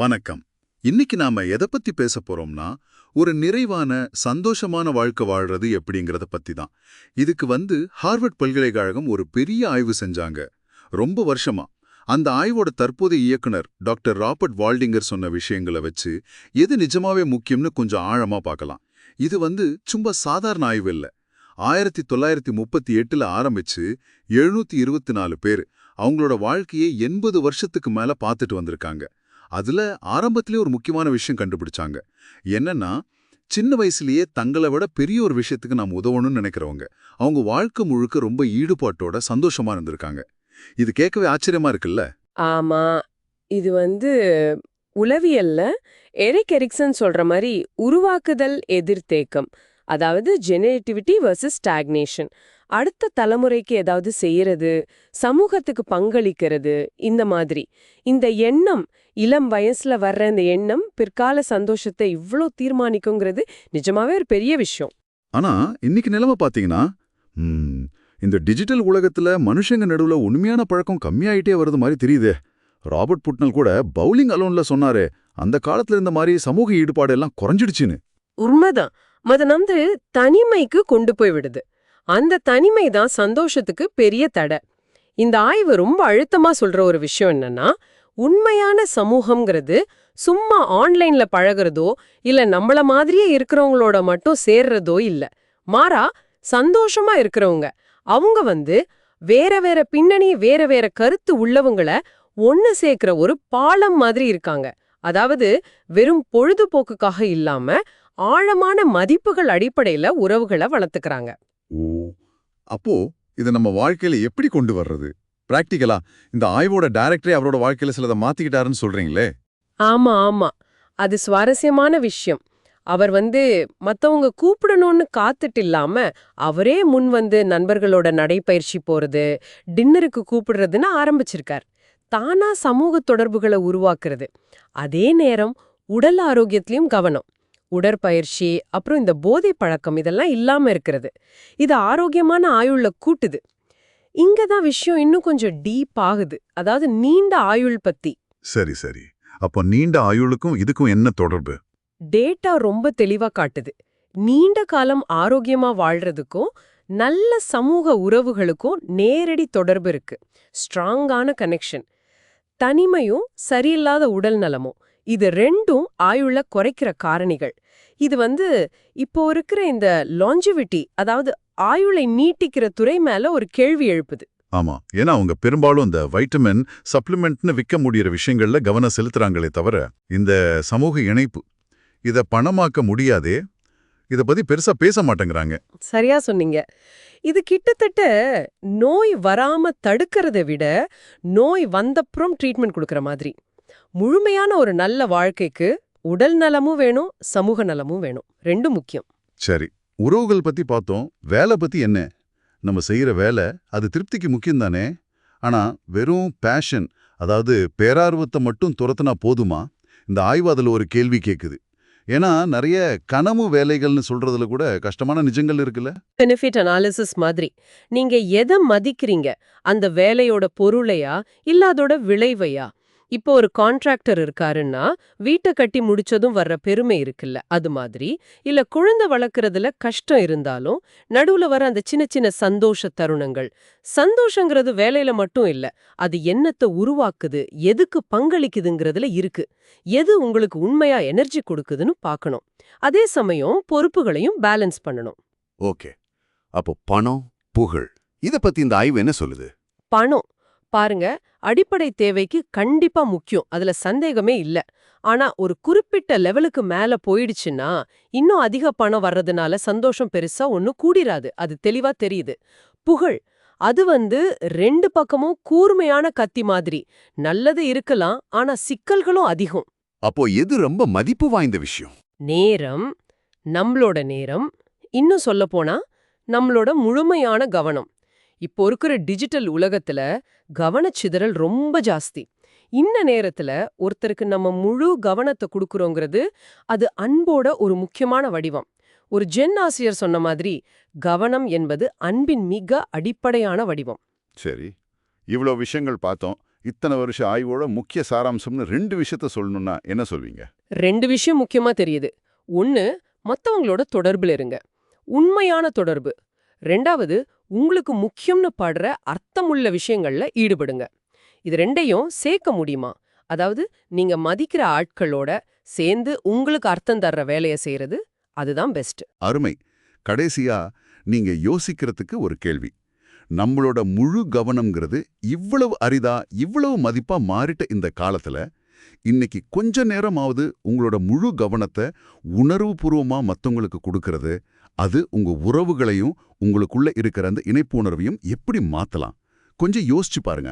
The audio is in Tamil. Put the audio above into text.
வணக்கம். இன்னைக்கு நாம எதை பத்தி பேச போறோம்னா ஒரு நிறைவான சந்தோஷமான வாழ்க்கை வாழ்றது எப்படிங்கறத பத்தி தான். இதுக்கு வந்து ஹார்வர்ட் பல்கலைக்கழகம் ஒரு பெரிய ஆய்வு செஞ்சாங்க. ரொம்ப வருஷமா. அந்த ஆய்வோட தற்போதைய இயக்குனர் டாக்டர் ராபர்ட் வால்டிங்கர் சொன்ன விஷயங்களை வச்சு எது நிஜமாவே முக்கியம்னு கொஞ்சம் ஆழமா பார்க்கலாம். இது வந்து சும்மா சாதாரண ஆய்வு இல்ல. ஆயிரத்தி தொள்ளாயிரத்தி முப்பத்தி எட்டுல ஆரம்பிச்சு எழுநூத்தி இருபத்தி நாலு பேர் அவங்களோட வாழ்க்கையை எண்பது வருஷத்துக்கு மேல பார்த்துட்டு வந்திருக்காங்க. அதுல ஆரம்பத்திலே ஒரு முக்கியமான விஷயம் கண்டுபிடிச்சாங்க. என்னன்னா சின்ன வயசுலயே தங்களை விட பெரிய ஒரு விஷயத்துக்கு நாம் உதவணும்னு நினைக்கிறவங்க அவங்க வாழ்க்கை முழுக்க ரொம்ப ஈடுபாட்டோட சந்தோஷமா இருந்திருக்காங்க. இது கேட்கவே ஆச்சரியமா இருக்குல்ல? ஆமா. இது வந்து உளவியல்ல எரிக் எரிக்சன் சொல்ற மாதிரி உருவாக்குதல் எதிர்த்தேக்கம். அதாவது ஜெனரேட்டிவிட்டி வர்சஸ் ஸ்டாக்னேஷன் அடுத்த தலைமுறைக்கு ஏதாவது செய்யறது சமூகத்துக்கு பங்களிக்கிறது இந்த மாதிரி. இந்த எண்ணம் இளம் வயசுல வர்ற இந்த எண்ணம் பிற்கால சந்தோஷத்தை இவ்ளோ தீர்மானிக்குங்கிறது நிஜமாவே ஒரு பெரிய விஷயம். ஆனா இன்னைக்கு நிலைமை பாத்தீங்கன்னா இந்த டிஜிட்டல் உலகத்துல மனுஷங்க நடுவுல உண்மையான பழக்கம் கம்மியாயிட்டே வருது மாதிரி தெரியுதே. ராபர்ட் புட்னல் கூட பவுலிங் அலோன்ல சொன்னாரே அந்த காலத்துல இருந்த மாதிரி சமூக ஈடுபாடு எல்லாம் குறைஞ்சிடுச்சுன்னு. உண்மைதான். அது வந்து தனிமைக்கு கொண்டு போய் விடுது. அந்த தனிமை தான் சந்தோஷத்துக்கு பெரிய தடை. இந்த ஆய்வு ரொம்ப அழுத்தமா சொல்ற ஒரு விஷயம் என்னன்னா உண்மையான சமூகம்ங்கிறது சும்மா ஆன்லைன்ல பழகுறதோ இல்ல நம்மள மாதிரியே இருக்கிறவங்களோட மட்டும் சேர்றதோ இல்ல. மாறா சந்தோஷமா இருக்கிறவங்க. அவங்க வந்து வேற வேற பின்னணி வேற வேற கருத்து உள்ளவங்கள ஒன்னு சேர்க்கிற ஒரு பாலம் மாதிரி இருக்காங்க. அதாவது வெறும் பொழுதுபோக்குக்காக இல்லாம ஆழமான மதிப்புகள் அடிப்படையில உறவுகளை வளர்த்துக்கறாங்க. ஓ அப்போ இதை நம்ம வாழ்க்கையில எப்படி கொண்டு வர்றது? பிராக்டிக்கலா இந்த ஆய்வோட டைரக்டரே அவரோட வாழ்க்கையில சிலதை மாத்திக்கிட்டாருன்னு சொல்றீங்களே? ஆமா ஆமா. அது சுவாரஸ்யமான விஷயம். அவர் வந்து மத்தவங்க கூப்பிடணும்னு காத்துட்டு இல்லாம அவரே முன் வந்து நண்பர்களோட நடைப்பயிற்சி போறது டின்னருக்கு கூப்பிடுறதுன்னு ஆரம்பிச்சிருக்கார். தானா சமூக தொடர்புகளை உருவாக்குறது. அதே நேரம் உடல் ஆரோக்கியத்திலயும் கவனம். உடற்பயிற்சி அப்புறம் இந்த போதை பழக்கம் இதெல்லாம் இல்லாம இருக்கிறது. இது ஆரோக்கியமான ஆயுள்ல கூட்டுது. இங்க தான் விஷயம் இன்னும் கொஞ்சம் டீப் ஆகுது. அதாவது நீண்ட ஆயுள் பத்தி. சரி சரி. அப்போ நீண்ட ஆயுளுக்கும் இதுக்கும் என்ன தொடர்பு? டேட்டா ரொம்ப தெளிவா காட்டுது. நீண்ட காலம் ஆரோக்கியமா வாழ்றதுக்கும் நல்ல சமூக உறவுகளுக்கும் நேரடி தொடர்பு இருக்கு. ஸ்ட்ராங்கான கனெக்ஷன் தனிமையும் சரியில்லாத உடல் நலமும். இது ரெண்டும் ஆயுள குறைக்கிற காரணிகள். இது வந்து இப்போ இருக்கிற இந்த லாஞ்சிவிட்டி அதாவது ஆயுளை நீட்டிக்கிற துறை மேல ஒரு கேள்வி எழுப்புது. ஆமா. ஏன்னா அவங்க பெரும்பாலும் இந்த வைட்டமின் சப்ளிமெண்ட்னு விற்க முடியிற விஷயங்கள்ல கவனம் செலுத்துறாங்களே தவிர இந்த சமூக இணைப்பு இத பணமாக்க முடியாதே இத பத்தி பெருசா பேச மாட்டேங்கிறாங்க. சரியா சொன்னீங்க. இது கிட்டத்தட்ட நோய் வராம தடுக்கிறதை விட நோய் வந்தப்புறம் ட்ரீட்மெண்ட் கொடுக்கற மாதிரி. முழுமையான ஒரு நல்ல வாழ்க்கைக்கு உடல் நலமும் வேணும் சமூக நலமும் வேணும். ரெண்டும் முக்கியம். சரி. உறவுகள் பத்தி பார்த்தோம். வேலை பத்தி என்ன? நம்ம செய்யற வேலை அது திருப்திக்கு முக்கியம் தானே? ஆனா வெறும் பேஷன் அதாவது பேரார்வத்தை மட்டும் துரத்துனா போதுமா? இந்த ஆய்வு அதுல ஒரு கேள்வி கேக்குது. ஏன்னா நிறைய கனவு வேலைகள்னு சொல்றதுல கூட கஷ்டமான நிஜங்கள் இருக்குல்ல? பெனிஃபிட் அனாலிசிஸ் மாதிரி. நீங்க எதை மதிக்கிறீங்க? அந்த வேலையோட பொருளையா? இல்ல அதோட விளைவையா? இப்போ ஒரு கான்ட்ராக்டர் இருக்காருன்னா வீட்டை கட்டி முடிச்சதும் வர்ற பெருமை இருக்குல்ல அது மாதிரி. இல்ல குழந்தை வளர்க்கறதுல கஷ்டம் இருந்தாலும் நடுவுல வர அந்த சின்ன சின்ன சந்தோஷ தருணங்கள். சந்தோஷங்கிறது வேலையில மட்டும் இல்ல அது என்னத்தை உருவாக்குது எதுக்கு பங்களிக்குதுங்கிறதுல இருக்கு. எது உங்களுக்கு உண்மையா எனர்ஜி கொடுக்குதுன்னு பார்க்கணும். அதே சமயம் பொறுப்புகளையும் பேலன்ஸ் பண்ணணும். ஓகே. அப்போ பணம் புகழ் இத பத்தி இந்த ஆய்வு என்ன சொல்லுது? பணம். பாருங்க அடிப்படை தேவைக்கு கண்டிப்பா முக்கியம். அதுல சந்தேகமே இல்ல. ஆனா ஒரு குறிப்பிட்ட லெவலுக்கு மேல போயிடுச்சுன்னா இன்னும் அதிக பணம் வர்றதுனால சந்தோஷம் பெருசா ஒன்னும் கூடிராது. அது தெளிவா தெரியுது. புகழ். அது வந்து ரெண்டு பக்கமும் கூர்மையான கத்தி மாதிரி. நல்லது இருக்கலாம் ஆனா சிக்கல்களும் அதிகம். அப்போ எது ரொம்ப மதிப்பு வாய்ந்த விஷயம்? நேரம். நம்மளோட நேரம். இன்னும் சொல்லப்போனா நம்மளோட முழுமையான கவனம். இப்போ இருக்கிற டிஜிட்டல் உலகத்துல கவனச்சிதறல் ரொம்ப ஜாஸ்தி. இந்த நேரத்துல ஒருத்தருக்கு நம்ம முழு கவனத்தை கொடுக்கறோங்கிறது அது அன்போட ஒரு முக்கியமான வடிவம். ஒரு ஜென் ஆசிரியர் சொன்ன மாதிரி கவனம் என்பது அன்பின் மிக அடிப்படையான வடிவம். சரி இவ்ளோ விஷயங்கள் பார்த்தோம். இத்தனை வருஷ ஆய்வோட முக்கிய சாராம்சம்னு ரெண்டு விஷயத்த சொல்லணும்னா என்ன சொல்வீங்க? ரெண்டு விஷயம் முக்கியமா தெரியுது. ஒன்னு மத்தவங்களோட தொடர்புல இருங்க. உண்மையான தொடர்பு. ரெண்டாவது உங்களுக்கு முக்கியம்னு படுற அர்த்தமுள்ள விஷயங்கள்ல ஈடுபடுங்க. இது ரெண்டையும் சேர்க்க முடியுமா? அதாவது நீங்க மதிக்கிற ஆட்களோட சேர்ந்து உங்களுக்கு அர்த்தம் தர்ற வேலையை செய்யறது அதுதான் பெஸ்ட் அருமை. கடைசியா நீங்க யோசிக்கிறதுக்கு ஒரு கேள்வி. நம்மளோட முழு கவனம்ங்கிறது இவ்வளவு அரிதா இவ்வளவு மதிப்பா மாறிட்ட இந்த காலத்துல இன்னைக்கு கொஞ்ச நேரமாவது உங்களோட முழு கவனத்தை உணர்வுபூர்வமா மத்தவங்களுக்கு கொடுக்கறது அது உங்க உறவுகளையும் உங்களுக்குள்ள இருக்கிற அந்த இணைப்பு உணர்வையும் எப்படி மாத்தலாம்? கொஞ்சம் யோசிச்சு பாருங்க.